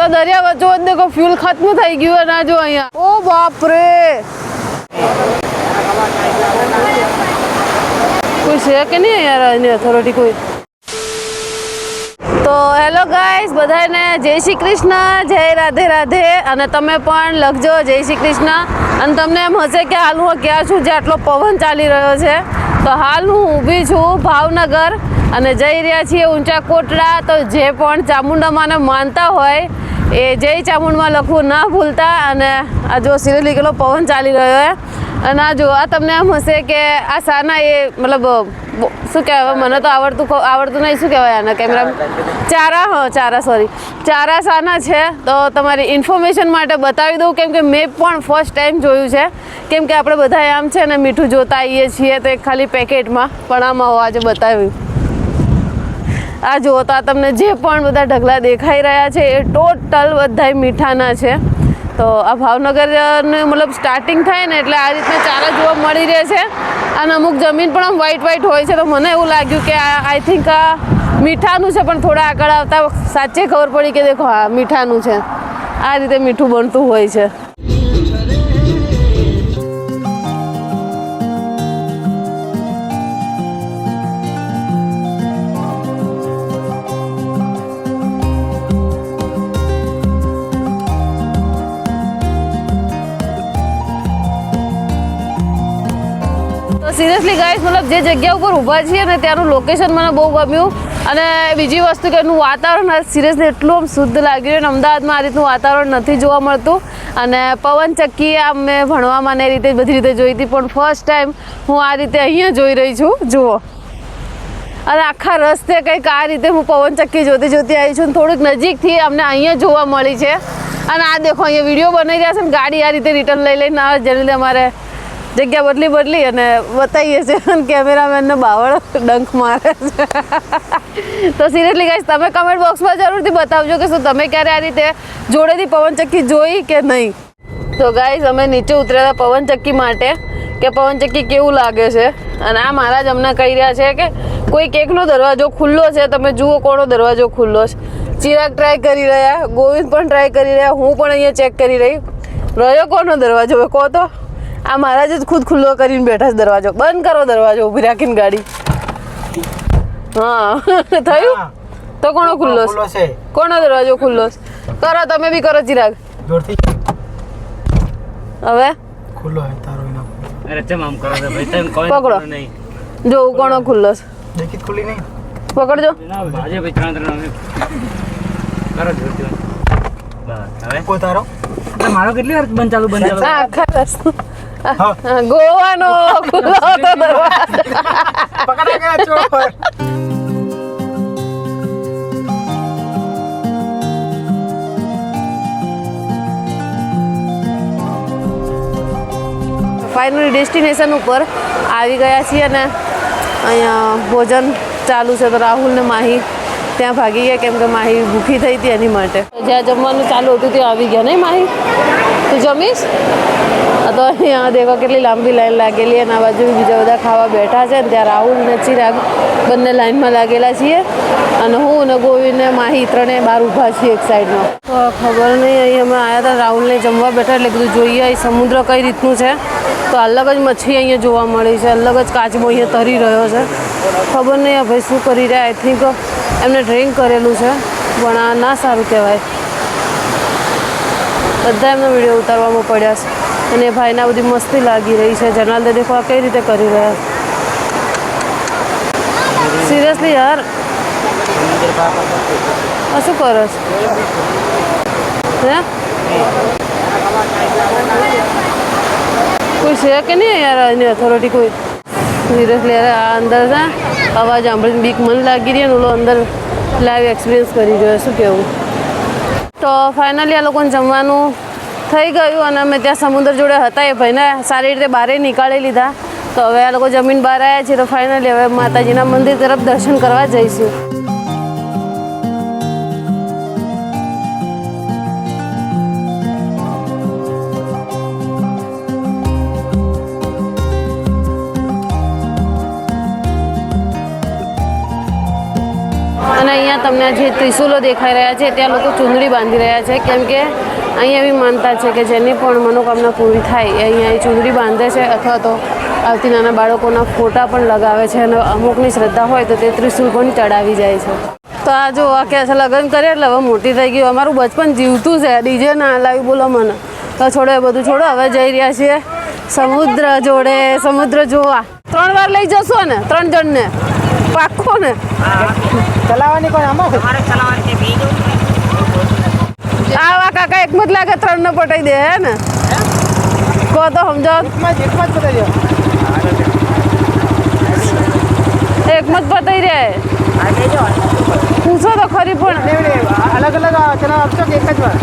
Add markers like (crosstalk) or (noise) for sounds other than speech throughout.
તો દરિયા વચ્ચો વચ્ચે દેખો ફ્યુલ ખત્મ થઈ ગયું અને આ જો અહીંયા. ઓ બાપ રે કોઈ છે કે નહીં યાર એની ઓથોરિટી કોઈ? તો હેલો ગાઈસ બધાને જય શ્રી કૃષ્ણ જય રાધે રાધે. અને તમે પણ લખજો જય શ્રી કૃષ્ણ. અને તમને એમ હશે કે હાલ હું ક્યાં છું જે આટલો પવન ચાલી રહ્યો છે? તો હાલ હું ઊભી છું ભાવનગર. અને જઈ રહ્યા છીએ ઊંચા કોટડા. તો જે પણ ચામુંડામાને માનતા હોય એ જય ચામુંડમાં લખવું ના ભૂલતા અને આ જો સિરિયસલી કેટલો પવન ચાલી રહ્યો છે. અને આ જો આ તમને એમ હશે કે આ સાના એ મતલબ શું કહેવાય, મને તો આવડતું આવડતું નહીં, શું કહેવાય આના કેમેરા ચારા, હા, ચારા સોરી ચારા સાના છે, તો તમારી ઇન્ફોર્મેશન માટે બતાવી દઉં, કેમ કે મેં પણ ફર્સ્ટ ટાઈમ જોયું છે. કેમ કે આપણે બધા આમ છે ને મીઠું જોતા આવીએ છીએ તો એક ખાલી પેકેટમાં પણ આમાં આજે બતાવ્યું. આ જુઓ તો આ તમને જે પણ બધા ઢગલા દેખાઈ રહ્યા છે, એ ટોટલ બધા મીઠાના છે. તો આ ભાવનગરનું મતલબ સ્ટાર્ટિંગ થાય ને એટલે આ રીતના ચારા જોવા મળી રહે છે. અને અમુક જમીન પણ આમ વ્હાઈટ વ્હાઈટ હોય છે, તો મને એવું લાગ્યું કે આ આઈ થિંક આ મીઠાનું છે, પણ થોડા આગળ આવતા સાચે ખબર પડી કે દેખો હા મીઠાનું છે. આ રીતે મીઠું બનતું હોય છે. સિરિયસલી ગાઈસ મતલબ જે જગ્યા ઉપર ઊભા છીએ ને ત્યાંનું લોકેશન મને બહુ ગમ્યું. અને બીજી વસ્તુ કે એનું વાતાવરણ સિરિયસલી એટલું આમ શુદ્ધ લાગ્યું અને અમદાવાદમાં આ રીતનું વાતાવરણ નથી જોવા મળતું. અને પવન ચક્કી આમ મેં ભણવામાં એ રીતે બધી રીતે જોઈ હતી, પણ ફર્સ્ટ ટાઈમ હું આ રીતે અહીંયા જોઈ રહી છું. જુઓ. અને આખા રસ્તે કંઈક આ રીતે હું પવન ચક્કી જોતી જોતી આવી છું થોડીક નજીકથી અમને અહીંયા જોવા મળી છે. અને આ દેખો, અહીંયા વીડિયો બનાવી રહ્યા છે ને, ગાડી આ રીતે રિટર્ન લઈ લઈને આવે જેને લીધે અમારે જગ્યા બદલી બદલી અને બતાવીએ છીએ અને કેમેરામેનને બાવળ ડંખ મારે છે. તો સિરિયસલી ગાઈસ તમે કમેન્ટ બોક્સમાં જરૂરથી બતાવજો કે શું તમે ક્યારે આ રીતે જોડેથી પવનચક્કી જોઈ કે નહીં? તો ગાઈસ અમે નીચે ઉતરેલા પવનચક્કી માટે કે પવનચક્કી કેવું લાગે છે? અને આ મહારાજ અમને કહી રહ્યા છે કે કોઈ કેકનો દરવાજો ખુલ્લો છે, તમે જુઓ કોનો દરવાજો ખુલ્લો છે. ચિરાગ ટ્રાય કરી રહ્યા, ગોવિંદ પણ ટ્રાય કરી રહ્યા, હું પણ અહીંયા ચેક કરી રહી. રહ્યો કોનો દરવાજો? કહો તો. આ મહારાજ જ ખુદ ખુલ્લો કરીને બેઠા છે દરવાજો. બંધ કરો દરવાજો ઊભી રાખીને ગાડી. હા. (laughs) થયું? તો કોનો ખુલ્લો છે? કોનો દરવાજો ખુલ્લો છે? કરો તમે બી કરો ચિરાગ. જોરથી. હવે? ખુલ્લો હે તારો એનો અરે ચમ આમ કરો ભાઈ તમે કોઈ પકડો. નહીં. જોવું કોનો ખુલ્લો છે? દેખી ખુલી નહીં? પકડજો. આજે ભાઈ ત્રણ ત્રણ કરો જોરથી. બસ હવે? કોઈ તારો? મારો કેટલી વાર બંધ ચાલુ બંધ ચાલુ? આખા રસ્તો. ગોવાનો ખુલ્લો હતો દરવાજો પકડા ગયા ચોર ફાઇનલી ડેસ્ટિનેશન ઉપર આવી ગયા છીએ અને અહીંયા ભોજન ચાલુ છે તો રાહુલ ને માહી ત્યાં ભાગી ગયા કેમ કે માહી ભૂખી થઈ હતી એની માટે. જ્યાં જમવાનું ચાલુ હતું ત્યાં આવી ગયા નહીં માહી? તું જમીશ? તો અહીંયા દેખો કેટલી લાંબી લાઈન લાગેલી અને આ બાજુ બીજા બધા ખાવા બેઠા છે ને ત્યાં રાહુલ ને ચિરાગ બંને લાઈનમાં લાગેલા છીએ અને હું અને ગોવિંદ ને માહી ત્રણેય બહાર ઊભા છીએ એક સાઈડમાં તો ખબર નહીં, અહીં અમે આવ્યા હતા, રાહુલને જમવા બેઠા એટલે બધું જોઈએ, અહીં સમુદ્ર કઈ રીતનું છે. તો અલગ જ મચ્છી અહીંયા જોવા મળી છે, અલગ જ કાચબો અહીંયા તરી રહ્યો છે. ખબર નહીં ભાઈ શું કરી રહ્યા આઈ થિંક એમને ડ્રિંક કરેલું છે. પણ આ ના સારું કહેવાય. બધા એમનો વીડિયો ઉતારવામાં પડ્યા છે. અને ભાઈના બધી મસ્તી લાગી રહી છે. જનાલ દેખો આ કઈ રીતે કરી રહ્યા સિરિયસલી યાર? શું કરો હે? કોઈ છે કે નહીં યાર એની ઓથોરિટી કોઈ? સિરિયસલી યાર, આ અંદર અવાજ સાંભળીને બીક મન લાગી રહી અને ઓલો અંદર લાઈવ એક્સપિરિયન્સ કરી રહ્યો શું કેવું? તો ફાઇનલી આ લોકોને જમવાનું થઈ ગયું અને અમે ત્યાં સમુદ્ર જોડે હતા. એ ભાઈને સારી રીતે બહાર નીકાળી લીધા. તો હવે આ લોકો જમીન બહાર આવ્યા છે તો ફાઇનલી હવે માતાજીના મંદિર તરફ દર્શન કરવા જઈશું. અને અહીંયા તમને જે ત્રિશુલો દેખાઈ રહ્યા છે, ત્યાં લોકો ચૂંદડી બાંધી રહ્યા છે. કેમ કે અહીંયા એવી માનતા છે કે જેની પણ મનોકામના પૂરી થાય, એ અહીંયા એ ચૂંદડી બાંધે છે અથવા તો આવતી નાના બાળકોના ફોટા પણ લગાવે છે અને અમુકની શ્રદ્ધા હોય તો તે ત્રિશુલ પણ ચડાવી જાય છે. તો આ જો આ છે, લગ્ન કરે એટલે હવે મોટી થઈ ગયું અમારું બચપન જીવતું છે. ડીજે ના લાવી બોલો મને. તો છોડો, એ બધું છોડો, હવે જઈ રહ્યા છીએ સમુદ્ર જોડે, સમુદ્ર જોવા. ત્રણ વાર લઈ જશો ને, ત્રણ જણને? પાક્કો ને? ચલાવવાની કોઈ આમાં આવા કાકા એક મત લાગે ત્રણ ને પટાઈ દે હે ને? કહો તો સમજાવો એકમાં જ એકમાં જ બતાવી દો. એક મત પતાઈ રે પૂછો તો ખરી પણ. અલગ અલગ ચલાવ આપશો કે એક જ વાર?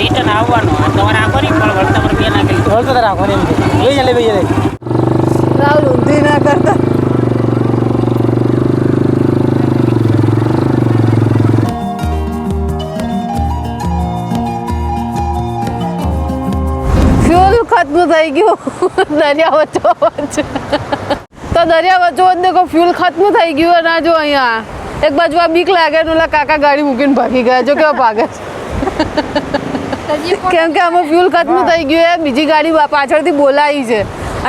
રિટર્ન આવવાનું. તમારે આ કરી પણ વળતા બે નાખી વળતો તારા રાખો એમ કે. લઈ જા લઈ ભાઈ રાહુલ ઊંધી ના કરતા. થઈ ગયું. (laughs) દરિયા વચ્ચો વચ્ચે. તો દરિયા વચ્ચો વચ્ચે કોઈ ફ્યુલ ખતમ થઈ ગયું અને જો અહીંયા. એક બાજુ આ બીક લાગે ને ઓલા કાકા ગાડી મૂકીને ભાગી ગયા જો કેવા ભાગે કેમ કે આમાં ફ્યુલ ખતમ થઈ ગયું એ બીજી ગાડી પાછળથી બોલાવી છે.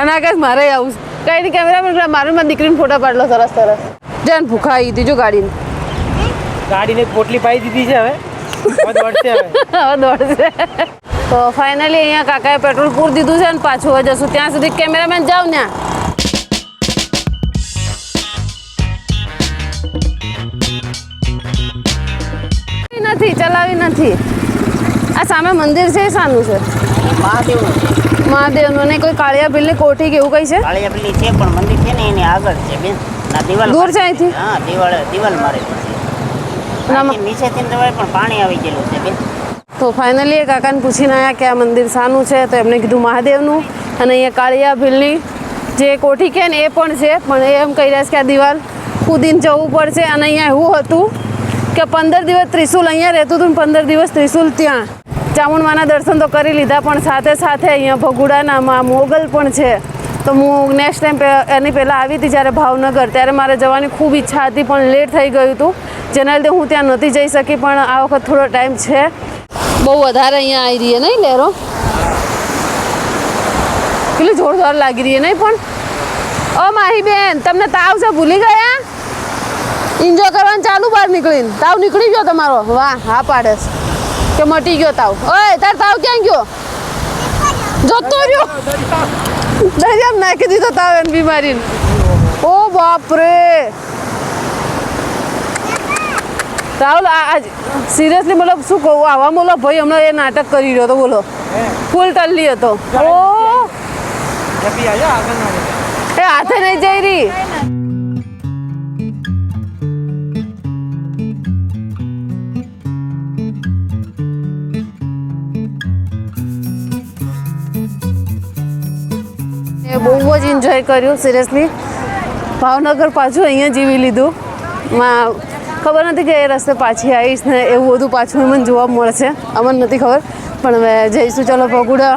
અને આ કહે મારે આવું છે. કઈ નહીં કેમેરા મારે મારી દીકરીને ફોટા પાડલો સરસ સરસ. જાન ભૂખા આવી હતી જો ગાડીને. ગાડીને પોટલી પાઈ દીધી છે હવે. હવે દોડશે હવે. (laughs) હવે દોડશે. તો ફાઇનલી અહીંયા કાકાએ પેટ્રોલ પૂર દીધું છે ને પાછું હવે જશું. ત્યાં સુધી કેમેરામેન જાવ ને નથી ચલાવી નથી. આ સામે મંદિર છે શાનું છે. મહાદેવનું. ને કોઈ કાળિયા ભીલની કોઠી કે એવું કઈ છે? કાળિયાપલ્લી છે પણ મંદિર છે ને એની આગળ છે બેન. દિવાલ દૂર છે અહીંથી? હા દિવાલ દિવાલ મારે નીચેથી જવાય પણ પાણી આવી ગયેલું છે બેન. તો ફાઇનલી એ કાકાને પૂછીને આવ્યા કે આ મંદિર શાનું છે, તો એમને કીધું મહાદેવનું. અને અહીંયા કાળિયા ભીલની જે કોઠી કે ને એ પણ છે, પણ એ એમ કહી રહ્યા છે કે આ દિવાલ કૂદીને જવું પડશે. અને અહીંયા એવું હતું કે પંદર દિવસ ત્રિશુલ અહીંયા રહેતું હતું પંદર દિવસ ત્રિશુલ ત્યાં. ચામુંડમાના દર્શન તો કરી લીધા, પણ સાથે સાથે અહીંયા ભગુડાનામાં મોગલ પણ છે. તો હું નેક્સ્ટ ટાઈમ એની પહેલાં આવી હતી જ્યારે ભાવનગર, ત્યારે મારે જવાની ખૂબ ઈચ્છા હતી, પણ લેટ થઈ ગયું હતું. જેના લીધે હું ત્યાં નહોતી જઈ શકી, પણ આ વખત થોડો ટાઈમ છે. બહુ વધારે અહીંયા આવી રહી નહીં લહેરો કેટલી જોરદાર લાગી રહી નહીં પણ? ઓ માહી બેન તમને તાવ છે? ભૂલી ગયા? એન્જોય કરવાનું ચાલુ બહાર નીકળીને. તાવ નીકળી ગયો તમારો? વાહ હા પાડે કે મટી ગયો તાવ. ઓય તાર તાવ ક્યાં ગયો? જતો રહ્યો. દરિયામાં નાખી દીધો તાવ એની બીમારીને. ઓ બાપરે. રાહુલ આ સિરિયસલી મતલબ શું કહું? આવા બોલો ભાઈ હમણાં એ નાટક કરી રહ્યો હતો બોલો. ફૂલ ટલ્લી હતો. ઓ. એ હાથે નહીં જઈ રહી બહુ જ એન્જોય કર્યું સિરિયસલી ભાવનગર પાછું અહીંયા જીવી લીધું. માં ખબર નથી કે એ રસ્તે પાછી આવીશ ને એવું બધું પાછું મને જોવા મળશે અમને નથી ખબર, પણ હવે જઈશું. ચલો પગુડા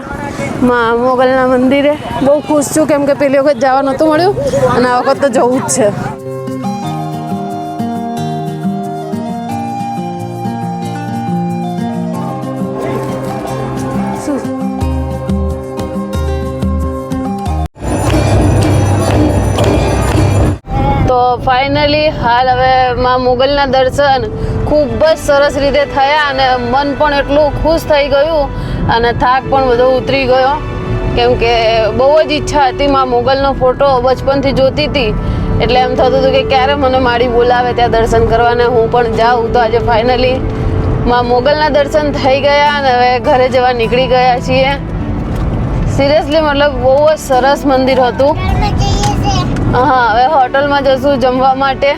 માં મોગલના મંદિરે. બહુ ખુશ છું, કેમ કે પેલી વખત જવા નહોતું મળ્યું અને આ વખત તો જવું જ છે. ફાઇનલી હાલ હવે માં મુગલના દર્શન ખૂબ જ સરસ રીતે થયા અને મન પણ એટલું ખુશ થઈ ગયું અને થાક પણ બધો ઉતરી ગયો. કેમ કે બહુ જ ઈચ્છા હતી માં મુગલનો ફોટો બચપનથી જોતી હતી. એટલે એમ થતું હતું કે ક્યારે મને માડી બોલાવે ત્યાં દર્શન કરવાના, હું પણ જાઉં. તો આજે ફાઇનલી માં મોગલના દર્શન થઈ ગયા અને હવે ઘરે જવા નીકળી ગયા છીએ. સિરિયસલી મતલબ બહુ જ સરસ મંદિર હતું. હા હવે હોટલમાં જશું જમવા માટે.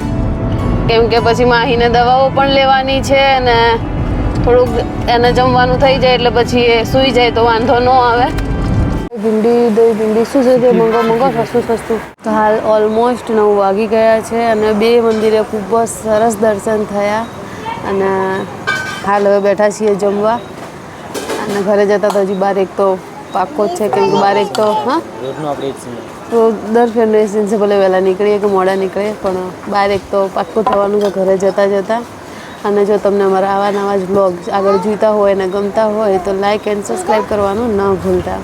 કેમ કે પછી માહીને દવાઓ પણ લેવાની છે અને થોડુંક એને જમવાનું થઈ જાય એટલે પછી એ સૂઈ જાય તો વાંધો ન આવે. ભીંડી દહીં ભીંડી શું છે તે? મંગો મંગો સસ્તું સસ્તું. તો હાલ ઓલમોસ્ટ નવ વાગી ગયા છે અને બે મંદિરે ખૂબ જ સરસ દર્શન થયા. અને હાલ હવે બેઠા છીએ જમવા. અને ઘરે જતા તો હજી બાર એક તો પાક્કો જ છે કેમ કે બાર એક તો હા? તો દર ફ્રેન્ડ છે ભલે વહેલા નીકળીએ કે મોડા નીકળીએ, પણ બાર એક તો પાક્કું થવાનું છે, ઘરે જતાં જતાં. અને જો તમને અમારા આવા નવા જ બ્લોગ આગળ જોઈતા હોય અને ગમતા હોય તો લાઇક એન્ડ સબસ્ક્રાઈબ કરવાનું ન ભૂલતા.